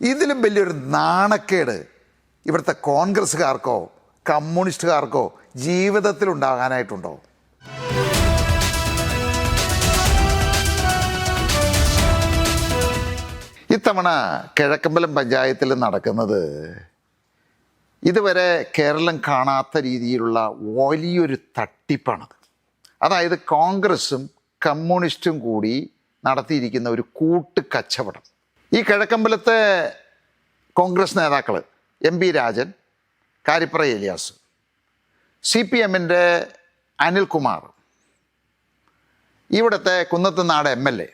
ഇതിലും വലിയൊരു നാണക്കേട് ഇവിടുത്തെ കോൺഗ്രസ്സുകാർക്കോ കമ്മ്യൂണിസ്റ്റുകാർക്കോ ജീവിതത്തിൽ ഉണ്ടാകാനായിട്ടുണ്ടോ ഇത്തവണ കിഴക്കമ്പലം പഞ്ചായത്തിൽ നടക്കുന്നത് ഇതുവരെ കേരളം കാണാത്ത രീതിയിലുള്ള വലിയൊരു തട്ടിപ്പാണത്. അതായത് കോൺഗ്രസ്സും കമ്മ്യൂണിസ്റ്റും കൂടി നടത്തിയിരിക്കുന്ന ഒരു കൂട്ട് കച്ചവടം ഈ കിഴക്കമ്പലത്തെ കോൺഗ്രസ് നേതാക്കൾ M P Rajan Karippara Elias C P എമ്മിന്റെ അനിൽകുമാർ ഇവിടുത്തെ കുന്നത്തുനാട് എം എൽ എ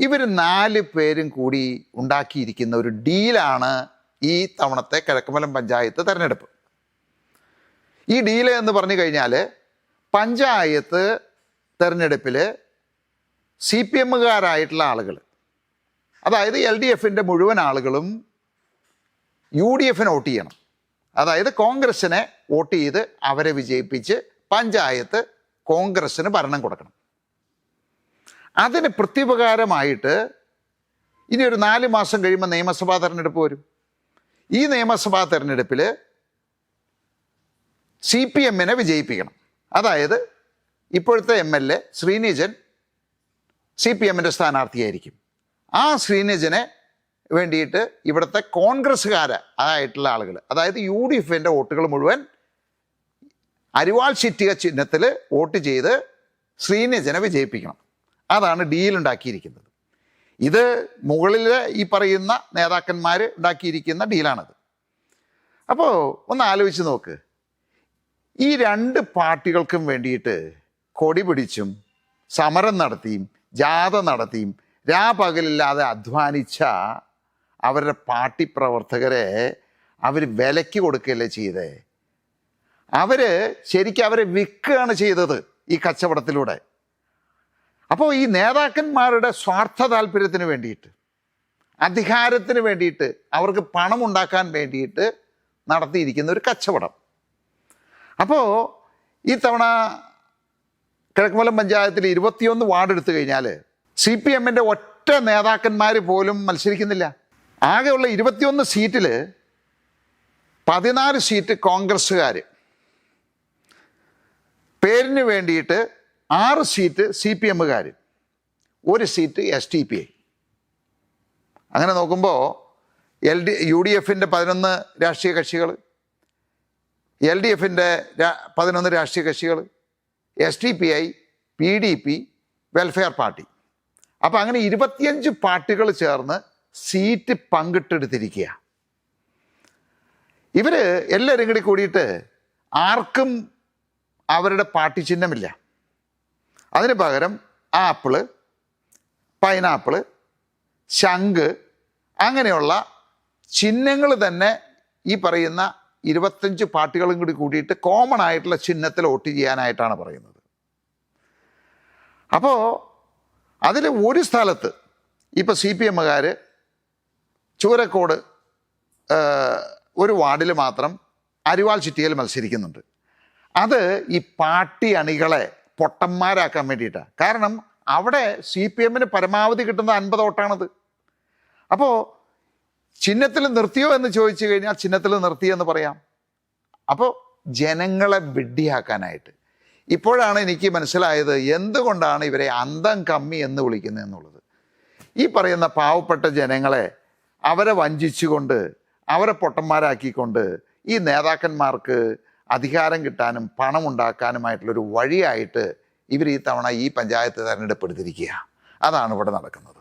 ഇവർ നാല് പേരും കൂടി ഉണ്ടാക്കിയിരിക്കുന്ന ഒരു ഡീലാണ് ഈ തവണത്തെ കിഴക്കമ്പലം പഞ്ചായത്ത് തെരഞ്ഞെടുപ്പ്. ഈ ഡീൽ എന്ന് പറഞ്ഞു കഴിഞ്ഞാൽ പഞ്ചായത്ത് തെരഞ്ഞെടുപ്പിൽ സി പി എമ്മുകാരായിട്ടുള്ള ആളുകൾ അതായത് എൽ ഡി എഫിന്റെ മുഴുവൻ ആളുകളും യു ഡി എഫിന് വോട്ട് ചെയ്യണം. അതായത് കോൺഗ്രസ്സിനെ വോട്ട് ചെയ്ത് അവരെ വിജയിപ്പിച്ച് പഞ്ചായത്ത് കോൺഗ്രസ്സിന് ഭരണം കൊടുക്കണം. അതിന് പ്രത്യുപകാരമായിട്ട് ഇനി ഒരു നാല് മാസം കഴിയുമ്പോൾ നിയമസഭാ തെരഞ്ഞെടുപ്പ് വരും. ഈ നിയമസഭാ തെരഞ്ഞെടുപ്പിൽ സി പി എമ്മിനെ വിജയിപ്പിക്കണം. അതായത് ഇപ്പോഴത്തെ M L A Srinijan C P എമ്മിന്റെ സ്ഥാനാർത്ഥിയായിരിക്കും. ആ ശ്രീനിജനെ വേണ്ടിയിട്ട് ഇവിടുത്തെ കോൺഗ്രസ്സുകാർ ആയിട്ടുള്ള ആളുകൾ അതായത് യു ഡി എഫിന്റെ വോട്ടുകൾ മുഴുവൻ അരിവാൾ ചിറ്റിക ചിഹ്നത്തിൽ വോട്ട് ചെയ്ത് ശ്രീനജനെ വിജയിപ്പിക്കണം. അതാണ് ഡീൽ ഉണ്ടാക്കിയിരിക്കുന്നത്. ഇത് മുകളിലെ ഈ പറയുന്ന നേതാക്കന്മാർ ഉണ്ടാക്കിയിരിക്കുന്ന ഡീലാണത് അപ്പോൾ ഒന്ന് ആലോചിച്ച് നോക്ക്. ഈ രണ്ട് പാർട്ടികൾക്കും വേണ്ടിയിട്ട് കൊടി പിടിച്ചും സമരം നടത്തിയും ജാഥ നടത്തിയും രാപകലില്ലാതെ അധ്വാനിച്ച അവരുടെ പാർട്ടി പ്രവർത്തകരെ അവർ വിലയ്ക്ക് കൊടുക്കുകയല്ലേ ചെയ്തേ? അവർ ശരിക്കും അവരെ വിൽക്കുകയാണ് ചെയ്തത് ഈ കച്ചവടത്തിലൂടെ. അപ്പോൾ ഈ നേതാക്കന്മാരുടെ സ്വാർത്ഥ താല്പര്യത്തിന് വേണ്ടിയിട്ട് അധികാരത്തിന് വേണ്ടിയിട്ട് അവർക്ക് പണം ഉണ്ടാക്കാൻ വേണ്ടിയിട്ട് നടത്തിയിരിക്കുന്ന ഒരു കച്ചവടം. അപ്പോൾ ഈ തവണ കിഴക്കുമലം പഞ്ചായത്തിൽ ഇരുപത്തിയൊന്ന് വാർഡ് എടുത്തു കഴിഞ്ഞാൽ സി പി എമ്മിന്റെ ഒറ്റ നേതാക്കന്മാർ പോലും മത്സരിക്കുന്നില്ല. ആകെയുള്ള ഇരുപത്തിയൊന്ന് സീറ്റിൽ പതിനാല് സീറ്റ് കോൺഗ്രസ്സുകാർ പേരിന് വേണ്ടിയിട്ട് ആറ് സീറ്റ് സി പി എമ്മുകാർ ഒരു seat S T P I. അങ്ങനെ നോക്കുമ്പോൾ എൽ ഡി യു ഡി എഫിന്റെ പതിനൊന്ന് രാഷ്ട്രീയ കക്ഷികൾ എൽ ഡി എഫിന്റെ പതിനൊന്ന് രാഷ്ട്രീയ കക്ഷികൾ S T P I P D P welfare party. അപ്പോൾ അങ്ങനെ ഇരുപത്തിയഞ്ച് പാർട്ടികൾ ചേർന്ന് സീറ്റ് പങ്കിട്ടെടുത്തിരിക്കുക ഇവർ എല്ലാവരും കൂടി കൂടിയിട്ട് ആർക്കും അവരുടെ പാർട്ടി ചിഹ്നമില്ല അതിന് പകരം ആപ്പിൾ പൈനാപ്പിൾ ശംഖ് അങ്ങനെയുള്ള ചിഹ്നങ്ങൾ തന്നെ ഈ പറയുന്ന ഇരുപത്തഞ്ച് പാർട്ടികളും കൂടി കൂടിയിട്ട് കോമൺ ആയിട്ടുള്ള ചിഹ്നത്തിൽ വോട്ട് ചെയ്യാനായിട്ടാണ് പറയുന്നത്. അപ്പോൾ അതിൽ ഒരു സ്ഥലത്ത് ഇപ്പോൾ സി പി എമ്മുകാർ ചൂരക്കോട് ഒരു വാർഡിൽ മാത്രം അരിവാൾ ചിറ്റിയിൽ മത്സരിക്കുന്നുണ്ട്. അത് ഈ പാർട്ടി അണികളെ പൊട്ടന്മാരാക്കാൻ വേണ്ടിയിട്ടാണ് കാരണം അവിടെ സി പി എമ്മിന് പരമാവധി കിട്ടുന്ന അൻപത് വോട്ടാണത്. അപ്പോൾ ചിഹ്നത്തിൽ നിർത്തിയോ എന്ന് ചോദിച്ചു കഴിഞ്ഞാൽ ചിഹ്നത്തിൽ നിർത്തിയെന്ന് പറയാം. അപ്പോൾ ജനങ്ങളെ വിഡ്ഢിയാക്കാനായിട്ട് ഇപ്പോഴാണ് എനിക്ക് മനസ്സിലായത് എന്തുകൊണ്ടാണ് ഇവരെ അന്തം കമ്മി എന്ന് വിളിക്കുന്നത് എന്നുള്ളത്. ഈ പറയുന്ന പാവപ്പെട്ട ജനങ്ങളെ അവരെ വഞ്ചിച്ചുകൊണ്ട് അവരെ പൊട്ടന്മാരാക്കിക്കൊണ്ട് ഈ നേതാക്കന്മാർക്ക് അധികാരം കിട്ടാനും പണം ഉണ്ടാക്കാനുമായിട്ടുള്ളൊരു വഴിയായിട്ട് ഇവർ ഈ തവണ ഈ പഞ്ചായത്ത് തെരഞ്ഞെടുപ്പ് എടുത്തിരിക്കുക അതാണ് ഇവിടെ നടക്കുന്നത്.